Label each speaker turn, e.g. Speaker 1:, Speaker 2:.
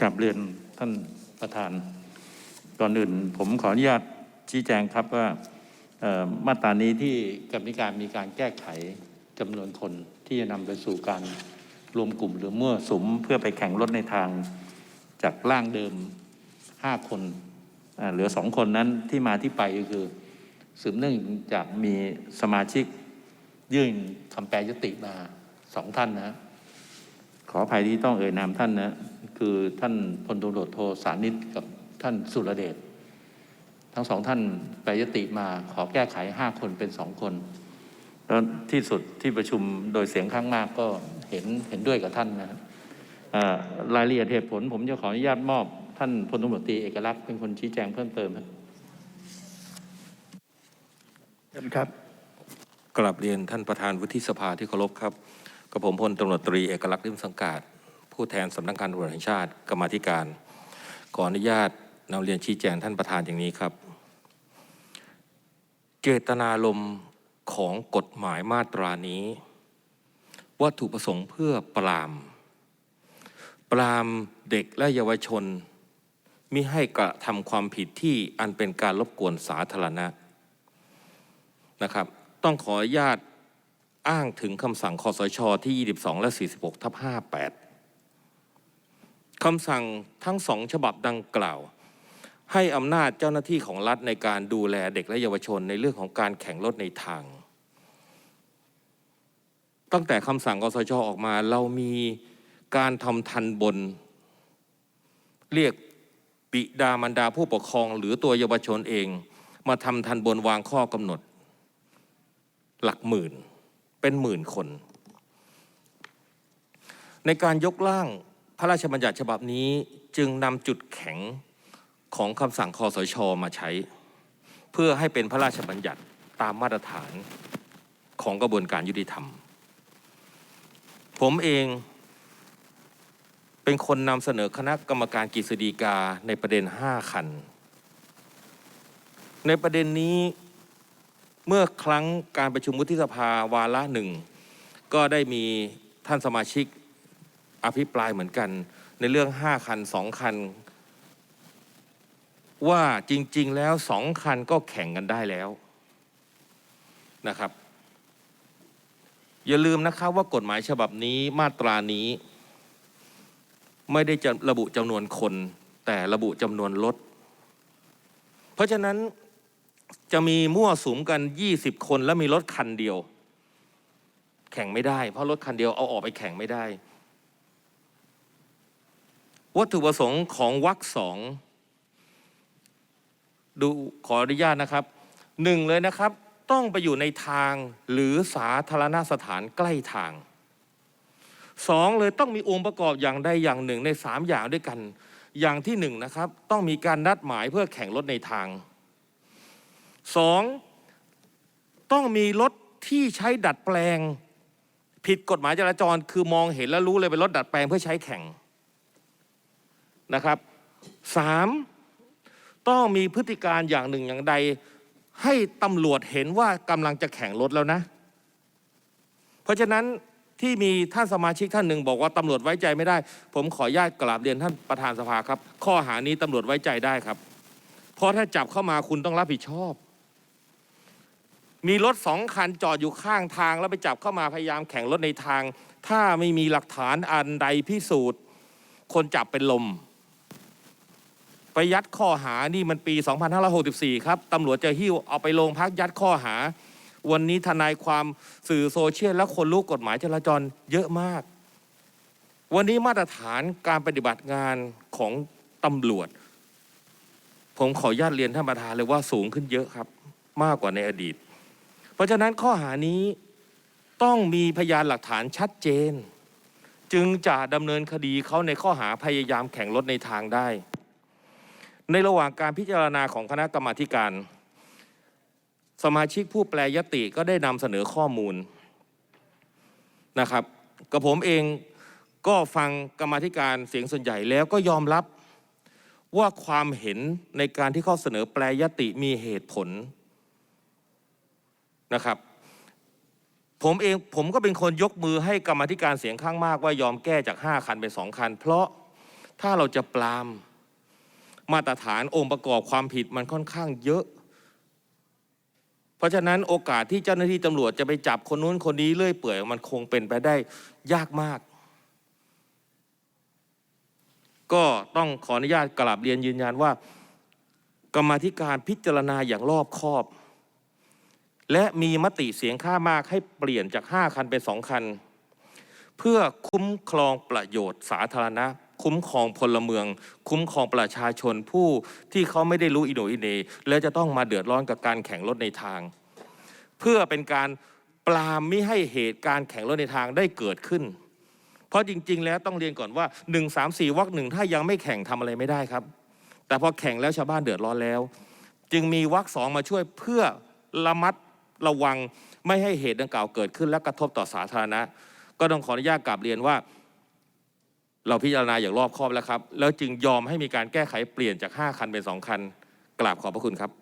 Speaker 1: กลับเรียนท่านประธานก่อนอื่นผมขออนุญาตชี้แจงครับว่ามาตรานี้ที่กรรมธิการมีการแก้ไขจำนวนคนที่จะนำไปสู่การรวมกลุ่มหรือมั่วสุมเพื่อไปแข่งรถในทางจากร่างเดิม 5 คนเหลือสองคนนั้นที่มาที่ไปก็คือสืบเนื่องจากมีสมาชิกยื่นคำแปรยติมาสองท่านนะ ขออภัยที่ต้องเอ่ยนามท่านนะคือท่านพลตำรวจโทสานิตกับท่านสุรเดชทั้งสองท่านแปรยติมาขอแก้ไขห้าคนเป็นสองคนแล้วที่สุดที่ประชุมโดยเสียงข้างมากก็เห็นเห็นด้วยกับท่านนะครับอ่ารายละเอียดเหตุผล ผมจะขออนุญาตมอบท่านพลตำรวจตรีเอกลักษณ์เป็นคนชี้แจงเพิ่มเติมครับ
Speaker 2: เชิญครับ
Speaker 3: กลับเรียนท่านประธานวุฒิสภาที่เคารพครับ กับผมพลตำรวจตรีเอกลักษณ์ริมสังกาดผู้แทนสำนักงานตำรวจแห่งชาติกรรมาธิการ ขออนุญาตนำเรียนชี้แจงท่านประธานอย่างนี้ครับ เจตนารมณ์ของกฎหมายมาตรานี้ วัตถุประสงค์เพื่อปราม ปรามเด็กและเยาวชนมิให้กระทำความผิดที่อันเป็นการรบกวนสาธารณะนะครับ ต้องขออนุญาต อ้างถึงคำสั่งคอสชที่ 22 และ 46 ทับ 58 คำสั่งทั้งสองฉบับดังกล่าว ให้อำนาจเจ้าหน้าที่ของรัฐในการดูแลเด็กและเยาวชนในเรื่องของการแข่งรถในทาง ตั้งแต่คำสั่งคอสชออกมาเรามีการทำทันบน เรียกบิดามารดาผู้ปกครองหรือตัวเยาวชนเอง มาทำทันบนวางข้อกำหนด หลักหมื่น เป็นหมื่นคน ในการยกร่างพระราชบัญญัติฉบับนี้จึงนำจุดแข็งของคำสั่งคอสชมาใช้ เพื่อให้เป็นพระราชบัญญัติตามมาตรฐานของกระบวนการยุติธรรม ผมเองเป็นคนนำเสนอคณะกรรมการกฤษฎีกาในประเด็น 5 คัน ในประเด็นนี้ เมื่อครั้งการประชุมวุฒิสภาวาระหนึ่ง ก็ได้มีท่านสมาชิกอภิปรายเหมือนกัน ในเรื่อง 5 คัน 2 คัน ว่าจริง ๆ แล้ว 2 คันก็แข่งกันได้แล้วนะครับ อย่าลืมนะครับว่ากฎหมายฉบับนี้มาตรานี้ ไม่ได้จะระบุจำนวนคน แต่ระบุจำนวนรถ เพราะฉะนั้น จะมีมั่วสุมกัน 20 คนแล้วมีรถคันเดียว แข่งไม่ได้ เพราะรถคันเดียวเอาออกไปแข่งไม่ได้ วัตถุประสงค์ของวรรคสองดูขออนุญาตนะครับหนึ่งเลยนะครับ ต้องไปอยู่ในทางหรือสาธารณสถานใกล้ทางสองเลยต้องมีองค์ประกอบอย่างใดอย่างหนึ่งในสามอย่างด้วยกัน อย่างที่หนึ่งนะครับ ต้องมีการนัดหมายเพื่อแข่งรถในทาง สองต้องมีรถที่ใช้ดัดแปลง ผิดกฎหมายจราจรคือมองเห็นแล้วรู้เลยเป็นรถดัดแปลงเพื่อใช้แข่งนะครับสามต้องมีพฤติการอย่างหนึ่งอย่างใด ให้ตำรวจเห็นว่ากำลังจะแข่งรถแล้วนะ เพราะฉะนั้นที่มีท่านสมาชิกท่านหนึ่งบอกว่าตำรวจไว้ใจไม่ได้ ผมขออนุญาตกราบเรียนท่านประธานสภาครับ ข้อหานี้ตำรวจไว้ใจได้ครับ เพราะถ้าจับเข้ามาคุณต้องรับผิดชอบ มีรถสองคันจอดอยู่ข้างทาง แล้วไปจับเข้ามาพยายามแข่งรถในทาง ถ้าไม่มีหลักฐานอันใดพิสูจน์ คนจับเป็นลมไปยัดข้อหานี่มันปี 2564 ครับตำรวจจะหิ้วเอาไปโรงพักยัดข้อหา วันนี้ทนายความสื่อโซเชียลและคนรู้กฎหมายจราจรเยอะมาก วันนี้มาตรฐานการปฏิบัติงานของตำรวจ ผมขออนุญาตเรียนท่านประธานเลยว่าสูงขึ้นเยอะครับ มากกว่าในอดีต เพราะฉะนั้นข้อหานี้ต้องมีพยานหลักฐานชัดเจน จึงจะดำเนินคดีเขาในข้อหาพยายามแข่งรถในทางได้ ในระหว่างการพิจารณาของคณะกรรมาการ สมาชิกผู้แปลยติก็ได้นำเสนอข้อมูลนะครับกับผมเองก็ฟังกรรมาธิการเสียงส่วนใหญ่แล้วก็ยอมรับว่าความเห็นในการที่เขาเสนอแปลยติมีเหตุผล นะครับ ผมเองผมก็เป็นคนยกมือให้กรรมธิการเสียงข้างมากว่ายอมแก้จาก 5 คันเป็น2คัน เพราะถ้าเราจะปรามมาตรฐานองค์ประกอบความผิดมันค่อนข้างเยอะ เพราะฉะนั้นโอกาสที่เจ้าหน้าที่ตำรวจจะไปจับคนนู้นคนนี้เรื่อยเปื่อยมันคงเป็นไปได้ยากมาก ก็ต้องขออนุญาตกราบเรียนยืนยันว่า กรรมธิการพิจารณาอย่างรอบคอบ และมีมติเสียงข้างมากให้เปลี่ยนจาก 5 คันเป็น 2 คัน เพื่อคุ้มครองประโยชน์สาธารณะ คุ้มครองพลเมือง คุ้มครองประชาชนผู้ที่เขาไม่ได้รู้อิโนอิเนและจะต้องมาเดือดร้อนกับการแข่งรถในทาง เพื่อเป็นการปรามไม่ให้เหตุการณ์แข่งรถในทางได้เกิดขึ้น เพราะจริง ๆ แล้วต้องเรียนก่อนว่า 1 3 4วรรคหนึ่งถ้ายังไม่แข่งทำอะไรไม่ได้ครับ แต่พอแข่งแล้วชาวบ้านเดือดร้อนแล้ว จึงมีวรรคสองมาช่วยเพื่อระมัด ระวังไม่ให้เหตุดังกล่าวเกิดขึ้น และกระทบต่อสาธารณะ ก็ต้องขออนุญาตกลับเรียนว่า เราพิจารณาอย่างรอบคอบแล้วครับ แล้วจึงยอมให้มีการแก้ไขเปลี่ยนจาก 5 คันเป็น 2 คัน กราบขอบพระคุณครับ